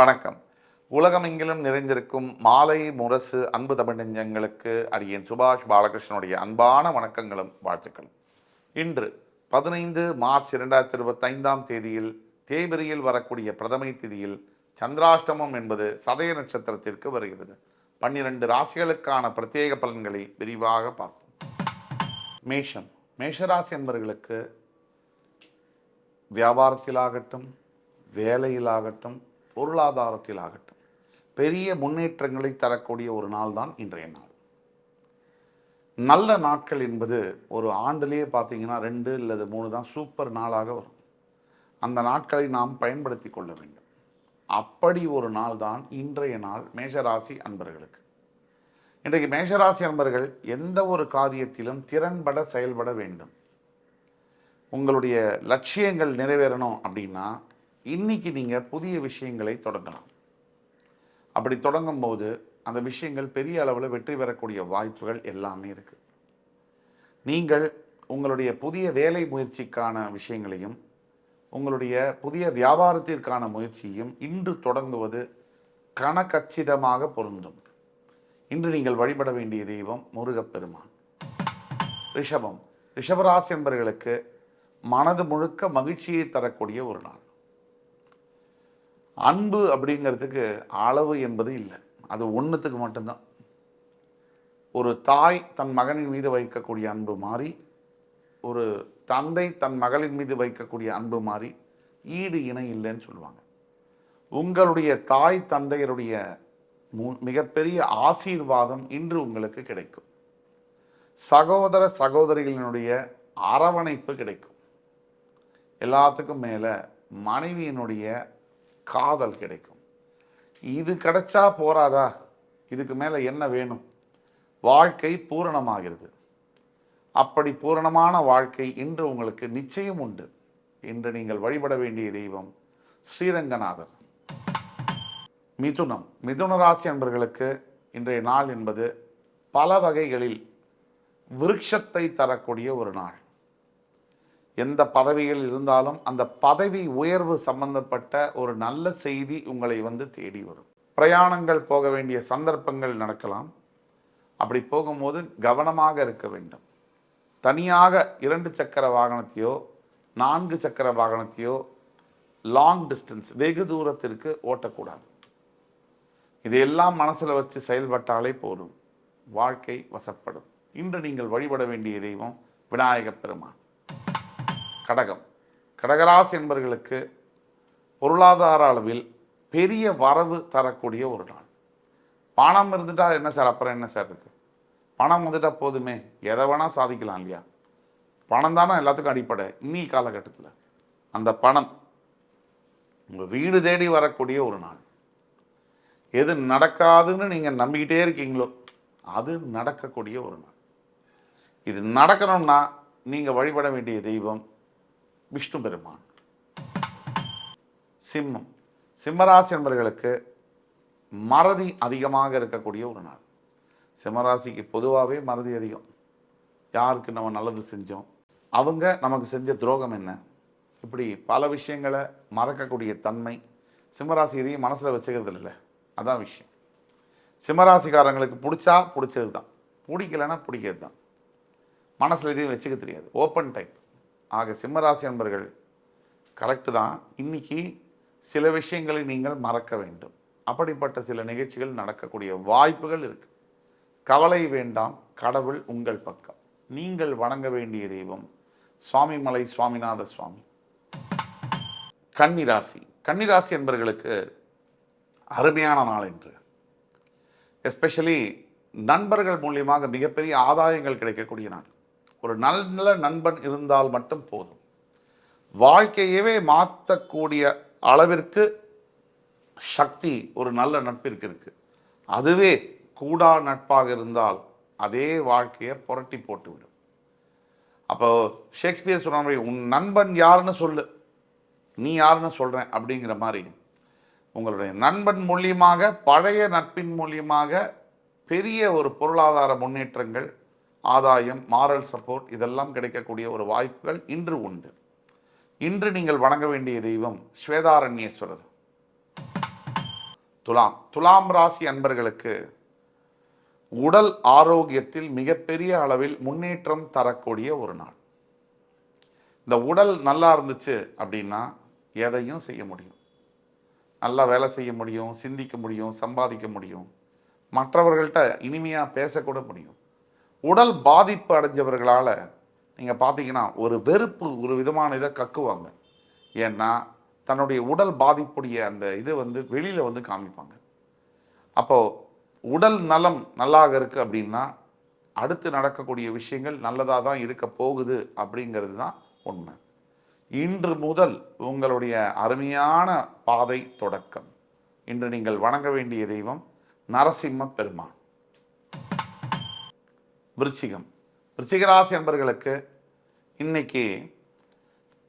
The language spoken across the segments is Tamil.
வணக்கம். உலகமெங்கிலும் நிறைந்திருக்கும் மாலை முரசு அன்பு தமிழ் நெஞ்சங்களுக்கு அடியேன் சுபாஷ் பாலகிருஷ்ணனுடைய அன்பான வணக்கங்களும் வாழ்த்துக்களும் இன்று பதினைந்து மார்ச் இரண்டாயிரத்தி இருபத்தைந்தாம் தேதியில் தேய்பிரியில் வரக்கூடிய பிரதமை திதியில் சந்திராஷ்டமம் என்பது சதய நட்சத்திரத்திற்கு வருகிறது. பன்னிரண்டு ராசிகளுக்கான பிரத்யேக பலன்களை விரிவாக பார்ப்போம். மேஷம். மேஷராசி என்பவர்களுக்கு வியாபாரத்திலாகட்டும் வேலையிலாகட்டும் பொருளாதாரத்தில் ஆகட்டும் பெரிய முன்னேற்றங்களை தரக்கூடிய ஒரு நாள் தான் இன்றைய நாள். நல்ல நாட்கள் என்பது ஒரு ஆண்டிலேயே பார்த்தீங்கன்னா ரெண்டு அல்லது மூணு தான் சூப்பர் நாளாக வரும். அந்த நாட்களை நாம் பயன்படுத்தி கொள்ள வேண்டும். அப்படி ஒரு நாள் தான் இன்றைய நாள் மேஷராசி அன்பர்களுக்கு. இன்றைக்கு மேஷராசி அன்பர்கள் எந்த ஒரு காரியத்திலும் திறன்பட செயல்பட வேண்டும். உங்களுடைய லட்சியங்கள் நிறைவேறணும் அப்படின்னா இன்னைக்கு நீங்கள் புதிய விஷயங்களை தொடங்கலாம். அப்படி தொடங்கும் போது அந்த விஷயங்கள் பெரிய அளவில் வெற்றி பெறக்கூடிய வாய்ப்புகள் எல்லாமே இருக்கு. நீங்கள் உங்களுடைய புதிய வேலை முயற்சிக்கான விஷயங்களையும் உங்களுடைய புதிய வியாபாரத்திற்கான முயற்சியையும் இன்று தொடங்குவது கனகச்சிதமாக பொருந்தும். இன்று நீங்கள் வழிபட வேண்டிய தெய்வம் முருகப்பெருமான். ரிஷபம் ரிஷபராசி என்பவர்களுக்கு மனது முழுக்க மகிழ்ச்சியை தரக்கூடிய ஒரு நாள். அன்பு அப்படிங்கிறதுக்கு அளவு என்பது இல்லை. அது ஒன்றுத்துக்கு மட்டும்தான். ஒரு தாய் தன் மகனின் மீது வைக்கக்கூடிய அன்பு மாறி ஒரு தந்தை தன் மகளின் மீது வைக்கக்கூடிய அன்பு மாறி ஈடு இணை இல்லைன்னு சொல்லுவாங்க. உங்களுடைய தாய் தந்தையருடைய மு- மிகப்பெரிய ஆசீர்வாதம் இன்று உங்களுக்கு கிடைக்கும். சகோதர சகோதரிகளினுடைய அரவணைப்பு கிடைக்கும். எல்லாத்துக்கும் மேலே மனைவியினுடைய காதல் கிடைக்கும். இது கிடைச்சா போறாதா? இதுக்கு மேலே என்ன வேணும்? வாழ்க்கை பூரணமாகிறது. அப்படி பூரணமான வாழ்க்கை இன்று உங்களுக்கு நிச்சயம் உண்டு. இன்று நீங்கள் வழிபட வேண்டிய தெய்வம் ஸ்ரீரங்கநாதர். மிதுனம். மிதுன ராசி அன்பர்களுக்கு இன்றைய நாள் என்பது பல வகைகளில் விருட்சத்தை தரக்கூடிய ஒரு நாள். எந்த பதவியில் இருந்தாலும் அந்த பதவி உயர்வு சம்பந்தப்பட்ட ஒரு நல்ல செய்தி உங்களை வந்து தேடி வரும். பிரயாணங்கள் போக வேண்டிய சந்தர்ப்பங்கள் நடக்கலாம். அப்படி போகும்போது கவனமாக இருக்க வேண்டும். தனியாக இரண்டு சக்கர வாகனத்தையோ நான்கு சக்கர வாகனத்தையோ லாங் டிஸ்டன்ஸ் வெகு தூரத்திற்கு ஓட்டக்கூடாது. இதையெல்லாம் மனசில் வச்சு செயல்பட்டாலே போதும். வாழ்க்கை வசப்படும். இன்று நீங்கள் வழிபட வேண்டிய தெய்வம் விநாயகப் பெருமான். கடகம். கடகராசி என்பர்களுக்கு பொருளாதார அளவில் பெரிய வரவு தரக்கூடிய ஒரு நாள். பணம் இருந்துட்டால் என்ன சார்? அப்புறம் என்ன சார் இருக்குது பணம் வந்துட்டால் போதுமே. எதை வேணால் சாதிக்கலாம் இல்லையா? பணம் தானே எல்லாத்துக்கும் அடிப்படை. இன்னி காலகட்டத்தில் அந்த பணம் உங்கள் வீடு தேடி வரக்கூடிய ஒரு நாள். எது நடக்காதுன்னு நீங்கள் நம்பிக்கிட்டே இருக்கீங்களோ அது நடக்கக்கூடிய ஒரு நாள். இது நடக்கணும்னா நீங்கள் வழிபட வேண்டிய தெய்வம் விஷ்ணு பெருமான் சிம்மம். சிம்மராசி என்பவர்களுக்கு மறதி அதிகமாக இருக்கக்கூடிய ஒரு நாள். சிம்மராசிக்கு பொதுவாகவே மறதி அதிகம். யாருக்கு நம்ம நல்லது செஞ்சோம்? அவங்க நமக்கு செஞ்ச துரோகம் என்ன? இப்படி பல விஷயங்களை மறக்கக்கூடிய தன்மை சிம்மராசி எதையும் மனசில் வச்சுக்கிறது இல்லை அதான் விஷயம். சிம்மராசிக்காரங்களுக்கு பிடிச்சா பிடிச்சது தான் பிடிக்கலைன்னா பிடிக்கிறது தான் மனசில் எதையும் வச்சுக்க தெரியாது. ஓப்பன் டைப் ஆக சிம்மராசி நண்பர்கள் கரெக்டு தான். இன்னைக்கு சில விஷயங்களை நீங்கள் மறக்க வேண்டும். அப்படிப்பட்ட சில நிகழ்ச்சிகள் நடக்கக்கூடிய வாய்ப்புகள் இருக்குது கவலை வேண்டாம் கடவுள் உங்கள் பக்கம். நீங்கள் வணங்க வேண்டிய தெய்வம் சுவாமிமலை சுவாமிநாத சுவாமி. கன்னிராசி. கன்னிராசி என்பர்களுக்கு அருமையான நாள் என்று எஸ்பெஷலி நண்பர்கள் மூலியமாக மிகப்பெரிய ஆதாயங்கள் கிடைக்கக்கூடிய நாள். ஒரு நல்ல நண்பன் இருந்தால் மட்டும் போதும். வாழ்க்கையவே மாற்றக்கூடிய அளவிற்கு சக்தி ஒரு நல்ல நட்பிற்கு இருக்கு. அதுவே கூடா நட்பாக இருந்தால் அதே வாழ்க்கையை புரட்டி போட்டுவிடும். அப்போ ஷேக்ஸ்பியர் சொன்ன மாதிரி உன் நண்பன் யாருன்னு சொல்லு. நீ யாருன்னு சொல்கிறேன் அப்படிங்கிற மாதிரி உங்களுடைய நண்பன் மூலியமாக பழைய நட்பின் மூலியமாக பெரிய ஒரு பொருளாதார முன்னேற்றங்கள் ஆதாயம் மாரல் சப்போர்ட் இதெல்லாம் கிடைக்கக்கூடிய ஒரு வாய்ப்புகள் இன்று உண்டு. இன்று நீங்கள் வணங்க வேண்டிய தெய்வம் ஸ்வேதாரண்யேஸ்வரர். துலாம் துலாம் ராசி அன்பர்களுக்கு உடல் ஆரோக்கியத்தில் மிகப்பெரிய அளவில் முன்னேற்றம் தரக்கூடிய ஒரு நாள். இந்த உடல் நல்லா இருந்துச்சு அப்படின்னா எதையும் செய்ய முடியும். நல்லா வேலை செய்ய முடியும் சிந்திக்க முடியும் சம்பாதிக்க முடியும். மற்றவர்கள்ட்ட இனிமையாக பேசக்கூட முடியும். உடல் பாதிப்பு அடைஞ்சவர்களால் நீங்கள் பார்த்தீங்கன்னா ஒரு வெறுப்பு ஒரு விதமான இதை கக்குவாங்க. ஏன்னா தன்னுடைய உடல் பாதிப்புடைய அந்த இது வந்து வெளியில் வந்து காமிப்பாங்க. அப்போது உடல் நலம் நல்லாக இருக்குது அப்படின்னா அடுத்து நடக்கக்கூடிய விஷயங்கள் நல்லதாக தான் இருக்க போகுது அப்படிங்கிறது தான் உண்மை. இன்று முதல் உங்களுடைய அருமையான பாதை தொடக்கம். இன்று நீங்கள் வணங்க வேண்டிய தெய்வம் நரசிம்ம பெருமான். விருச்சிகம். விருச்சிகராசி என்பர்களுக்கு இன்னைக்கு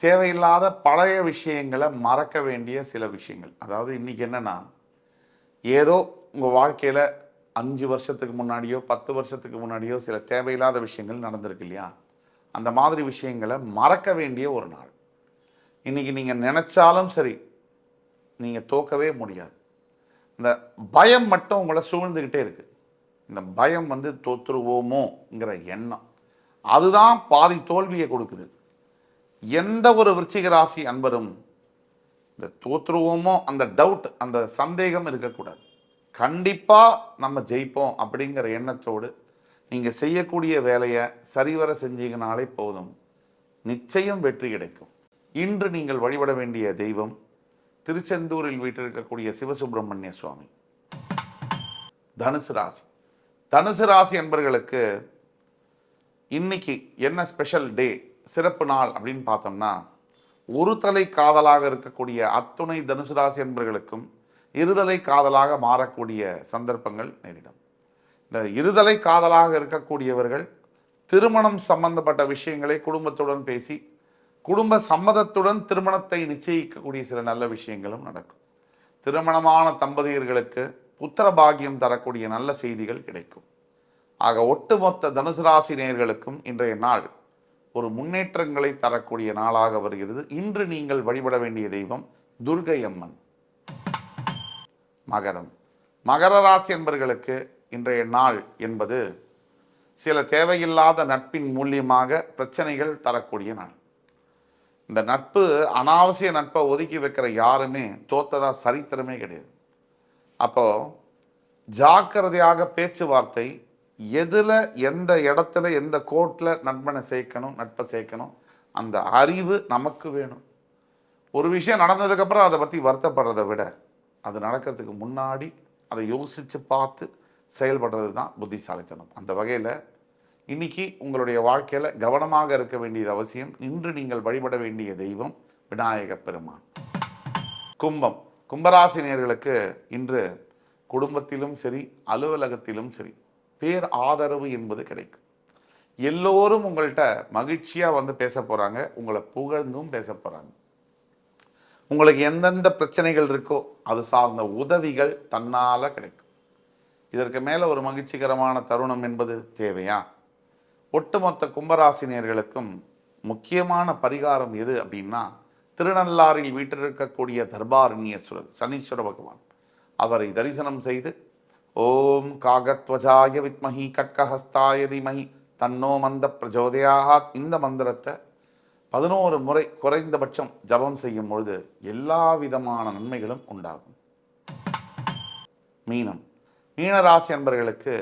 தேவையில்லாத பழைய விஷயங்களை மறக்க வேண்டிய சில விஷயங்கள். அதாவது இன்னைக்கு என்னென்னா ஏதோ உங்கள் வாழ்க்கையில் அஞ்சு வருஷத்துக்கு முன்னாடியோ பத்து வருஷத்துக்கு முன்னாடியோ சில தேவையில்லாத விஷயங்கள் நடந்திருக்கு இல்லையா? அந்த மாதிரி விஷயங்களை மறக்க வேண்டிய ஒரு நாள். இன்றைக்கி நீங்கள் நினச்சாலும் சரி நீங்கள் தோக்கவே முடியாது. இந்த பயம் மட்டும் உங்களை சூழ்ந்துக்கிட்டே இருக்குது இந்த பயம் வந்து தோற்றுருவோமோங்கிற எண்ணம். அதுதான் பாதி தோல்வியை கொடுக்குது. எந்த ஒரு விருச்சிக ராசி அன்பரும் இந்த தோற்றுருவோமோ அந்த டவுட் அந்த சந்தேகம் இருக்கக்கூடாது. கண்டிப்பாக நம்ம ஜெயிப்போம் அப்படிங்கிற எண்ணத்தோடு நீங்கள் செய்யக்கூடிய வேலையை சரிவர செஞ்சீங்கனாலே போதும். நிச்சயம் வெற்றி கிடைக்கும். இன்று நீங்கள் வழிபட வேண்டிய தெய்வம் திருச்செந்தூரில் வீட்டிருக்கக்கூடிய சிவசுப்பிரமணிய சுவாமி. தனுசு ராசி. தனுசு ராசி என்பர்களுக்கு இன்னைக்கு என்ன ஸ்பெஷல் டே சிறப்பு நாள் அப்படின்னு பார்த்தோம்னா ஒரு தலை காதலாக இருக்கக்கூடிய அத்துணை தனுசு ராசி என்பர்களுக்கும் இருதலை காதலாக மாறக்கூடிய சந்தர்ப்பங்கள் நேரிடும். இந்த இருதலை காதலாக இருக்கக்கூடியவர்கள் திருமணம் சம்பந்தப்பட்ட விஷயங்களை குடும்பத்துடன் பேசி குடும்ப சம்மதத்துடன் திருமணத்தை நிச்சயிக்கக்கூடிய சில நல்ல விஷயங்களும் நடக்கும். திருமணமான தம்பதியர்களுக்கு புத்திர பாகியம் தரக்கூடிய நல்ல செய்திகள் கிடைக்கும். ஆக ஒட்டுமொத்த தனுசு ராசி நேயர்களுக்கும் இன்றைய நாள் ஒரு முன்னேற்றங்களை தரக்கூடிய நாளாக வருகிறது. இன்று நீங்கள் வழிபட வேண்டிய தெய்வம் துர்கை அம்மன் மகரம். மகர ராசி என்பர்களுக்கு இன்றைய நாள் என்பது சில தேவையில்லாத நட்பின் மூலியமாக பிரச்சனைகள் தரக்கூடிய நாள். இந்த நட்பு அனாவசிய நட்பை ஒதுக்கி வைக்கிற யாருமே தோத்ததா சரித்திரமே கிடையாது. அப்போ ஜாக்கிரதையாக பேச்சுவார்த்தை எதில் எந்த இடத்துல எந்த கோர்ட்டில் நண்பனை சேர்க்கணும் நட்பை சேர்க்கணும் அந்த அறிவு நமக்கு வேணும். ஒரு விஷயம் நடந்ததுக்கப்புறம் அதை பற்றி வருத்தப்படுறதை விட அது நடக்கிறதுக்கு முன்னாடி அதை யோசித்து பார்த்து செயல்படுறது தான் புத்திசாலித்தனம். அந்த வகையில் இன்னைக்கு உங்களுடைய வாழ்க்கையில் கவனமாக இருக்க வேண்டியது அவசியம். இன்று நீங்கள் வழிபட வேண்டிய தெய்வம் விநாயக பெருமான். கும்பம். கும்பராசினியர்களுக்கு இன்று குடும்பத்திலும் சரி அலுவலகத்திலும் சரி பேர் ஆதரவு என்பது கிடைக்கும். எல்லோரும் உங்கள்கிட்ட மகிழ்ச்சியாக வந்து பேச போகிறாங்க உங்களை புகழ்ந்தும் பேச போகிறாங்க உங்களுக்கு எந்தெந்த பிரச்சனைகள் இருக்கோ அது சார்ந்த உதவிகள் தன்னால் கிடைக்கும். இதற்கு மேலே ஒரு மகிழ்ச்சிகரமான தருணம் என்பது தேவையா? ஒட்டுமொத்த கும்பராசினியர்களுக்கும் முக்கியமான பரிகாரம் எது அப்படின்னா திருநள்ளாறில் வீட்டிருக்கக்கூடிய தர்பாரண்யேஸ்வரர் சனீஸ்வர பகவான். அவரை தரிசனம் செய்து ஓம் காகத்வஜாய வித்மஹி கட்கஹஸ்தாய தீமஹி தன்னோ மந்த பிரஜோதயாத். இந்த மந்திரத்தை பதினோரு முறை குறைந்தபட்சம் ஜபம் செய்யும் பொழுது எல்லா விதமான நன்மைகளும் உண்டாகும். மீனம். மீனராசி அன்பர்களுக்கு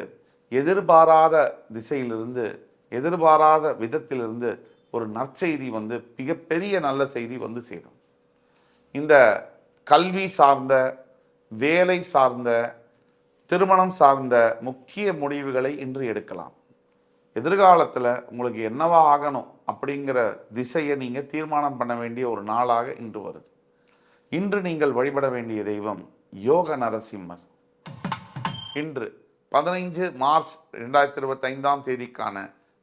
எதிர்பாராத திசையிலிருந்து எதிர்பாராத விதத்திலிருந்து ஒரு நற்செய்தி வந்து மிகப்பெரிய நல்ல செய்தி வந்து சேரும். இந்த கல்வி சார்ந்த வேலை சார்ந்த திருமணம் சார்ந்த முக்கிய முடிவுகளை இன்று எடுக்கலாம். எதிர்காலத்தில் உங்களுக்கு என்னவா ஆகணும் அப்படிங்கிற திசையை நீங்கள் தீர்மானம் பண்ண வேண்டிய ஒரு நாளாக இன்று வருது. இன்று நீங்கள் வழிபட வேண்டிய தெய்வம் யோக நரசிம்மர். இன்று பதினைஞ்சு மார்ச் ரெண்டாயிரத்தி இருபத்தைந்தாம் தேதிக்கான